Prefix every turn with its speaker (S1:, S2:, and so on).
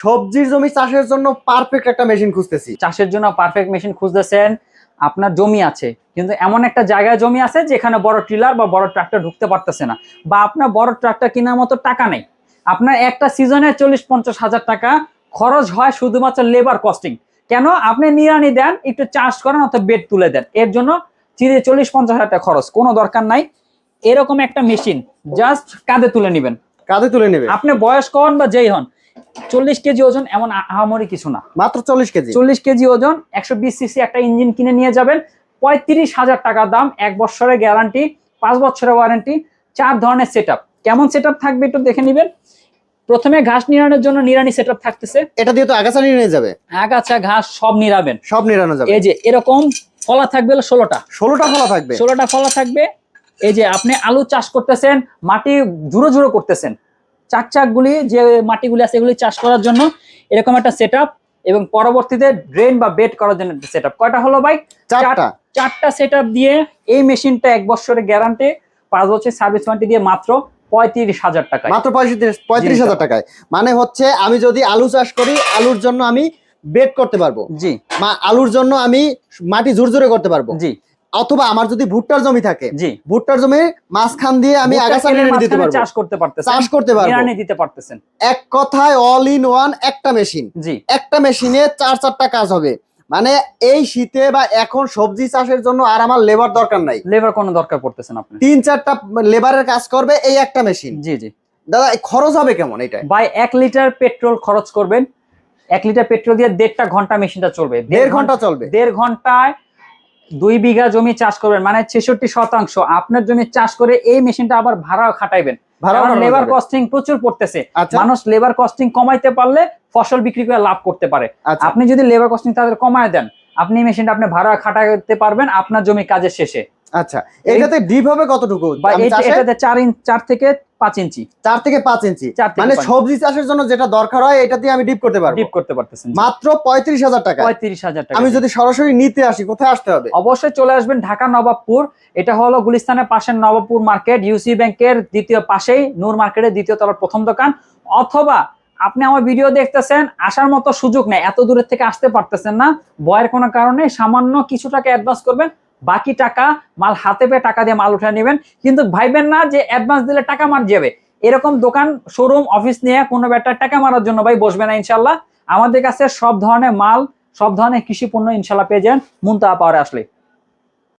S1: সবজির জমি চাষের জন্য পারফেক্ট একটা মেশিন খুঁজতেছি।
S2: চাষের জন্য পারফেক্ট মেশিন খুঁজতেছেন আপনার জমি আছে কিন্তু এমন একটা জায়গায় জমি আছে যেখানে বড় টিলার বা বড় ট্রাক্টর ঢুকতে পারতেছে না বা আপনার বড় ট্রাক্টর কেনার মতো টাকা নেই। আপনার একটা সিজনে চল্লিশ পঞ্চাশ হাজার টাকা খরচ হয় শুধুমাত্র লেবার কস্টিং কেন? আপনি নিরানি দেন একটু চাষ করেন অথবা বেড তুলে দেন। এর জন্য চিরে চল্লিশ পঞ্চাশ হাজার টাকা খরচ কোনো দরকার নাই। এরকম একটা মেশিন জাস্ট কাঁধে তুলে নেবেন।
S1: কাঁধে তুলে নেবে।
S2: আপনি বয়স্ক হন বা যেই হন চল্লিশ কেজি ওজন এমন আহামরি কিছু না।
S1: মাত্র চল্লিশ কেজি?
S2: চল্লিশ কেজি ওজন একশো বিশ সিসি একটা ইঞ্জিন কিনে নিয়ে যাবেন। পঁয়ত্রিশ হাজার টাকা দাম এক বছরের গ্যারান্টি পাঁচ বছরের ওয়ারেন্টি চার ধরনের সেট কেমন সেট থাকবে একটু দেখে নেবেন। প্রথমে ঘাস নিরানোর জন্য নিরানি সেট থাকতেছে।
S1: এটা দিয়ে তো আগাছা নিয়ে যাবে?
S2: আগাছা ঘাস সব নিরাবেন
S1: সব নিরানো যাবে?
S2: এই যে এরকম ফলা থাকবে ষোলোটা।
S1: ষোলোটা ফলা থাকবে?
S2: ষোলোটা ফলা থাকবে। এই যে আপনি আলু চাষ করতেছেন মাটি ঝুড়ো ঝুড়ো করতেছেন। চাক চাকগুলি যে মাটিগুলি আছে এগুলি চাষ করার জন্য এরকম একটা সেট এবং পরবর্তীতে ড্রেন বা বেড করার জন্য একটা সেট কয়টা হলো ভাই?
S1: চারটা।
S2: চারটা সেট দিয়ে এই মেশিনটা এক বছরের গ্যারান্টি পাঁচ বছর সার্ভিস ওয়ারেন্টি দিয়ে মাত্র পঁয়ত্রিশ হাজার টাকায়।
S1: মাত্র পঁয়ত্রিশ পঁয়ত্রিশ হাজার টাকায়। মানে হচ্ছে আমি যদি আলু চাষ করি আলুর জন্য আমি বেড করতে পারব।
S2: জি।
S1: আলুর জন্য আমি মাটি ঝুরঝুরে করতে পারব।
S2: জি।
S1: অথবা আমার যদি ভুট্টার জমি থাকে
S2: জি।
S1: ভুট্টার জমি মাঝখান দিয়ে আমি আগাছা নিড়ানি দিতে পারব।
S2: চাষ করতে পারতেছেন।
S1: চাষ করতে পারব।
S2: নিড়ানি দিতে পারতেছেন।
S1: এক কথায় অল ইন ওয়ান একটা মেশিন
S2: জি।
S1: একটা মেশিনে চার চারটা কাজ হবে। মানে এই শীতে বা এখন সবজি চাষের জন্য আর আমার লেবার দরকার নাই।
S2: লেবার কোনো দরকার পড়তেছেন আপনি
S1: তিন চারটা লেবারের কাজ করবে এই একটা মেশিন
S2: জি জি।
S1: দাদা খরচ হবে কেমন এটা
S2: বাই এক লিটার পেট্রোল খরচ করবেন। এক লিটার পেট্রোল দিয়ে দেড়টা ঘণ্টা মেশিনটা চলবে।
S1: দেড় ঘণ্টা চলবে।
S2: দেড় ঘন্টায় দুই বিঘা জমি চাষ করবেন মানে ছেষট্টি শতাংশ। আপনার জমি চাষ করে এই মেশিনটা আবার ভাড়া খাটাইবেন। লেবার কস্টিং প্রচুর পড়তেছে।
S1: আচ্ছা।
S2: মানুষ লেবার কস্টিং কমাইতে পারলে ফসল বিক্রি করে লাভ করতে পারে।
S1: আচ্ছা।
S2: আপনি যদি লেবার কস্টিং তাদের কমায় দেন আপনি এই মেশিনটা আপনি ভাড়া খাটাতে পারবেন আপনার জমি কাজের শেষে।
S1: আচ্ছা এটাতে ডিপ হবে কতটুকু?
S2: এটাতে চার ইঞ্চ চার থেকে পাঁচ ইঞ্চি।
S1: চার থেকে পাঁচ ইঞ্চি।
S2: চার
S1: মানে সবজি চাষের জন্য যেটা দরকার হয় এটা দিয়ে আমি ডিপ করতে পারব।
S2: ডিপ করতে পারতেছেন
S1: মাত্র পঁয়ত্রিশ হাজার টাকা।
S2: পঁয়ত্রিশ হাজার টাকা
S1: আমি যদি সরাসরি নিতে আসি কোথায় আসতে হবে?
S2: অবশ্যই চলে আসবেন ঢাকা নবাবপুর। এটা হলো গুলিস্তানের পাশের নবাবপুর মার্কেট ইউসি ব্যাংকের দ্বিতীয় পাশেই নূর মার্কেটের দ্বিতীয় তলার প্রথম দোকান। অথবা আপনি আমার ভিডিও দেখতেছেন আসার মতো সুযোগ নেই এত দূরের থেকে আসতে পারতেছেন না। বয়ের কোনো কারণে সামান্য কিছু টাকা অ্যাডভান্স করবেন বাকি টাকা মাল হাতে পেয়ে টাকা দিয়ে মাল উঠে নেবেন। কিন্তু ভাইবেন না যে অ্যাডভান্স দিলে টাকা মার যাবে। এরকম দোকান শোরুম অফিস নিয়ে কোনো ব্যাটার টাকা মারার জন্য ভাই বসবে না ইনশাল্লাহ আমাদের কাছে সব ধরনের মাল, সব ধরনের কৃষি পণ্য ইনশাল্লাহ পেয়ে যান মুন্তা পাওয়ার আসলে।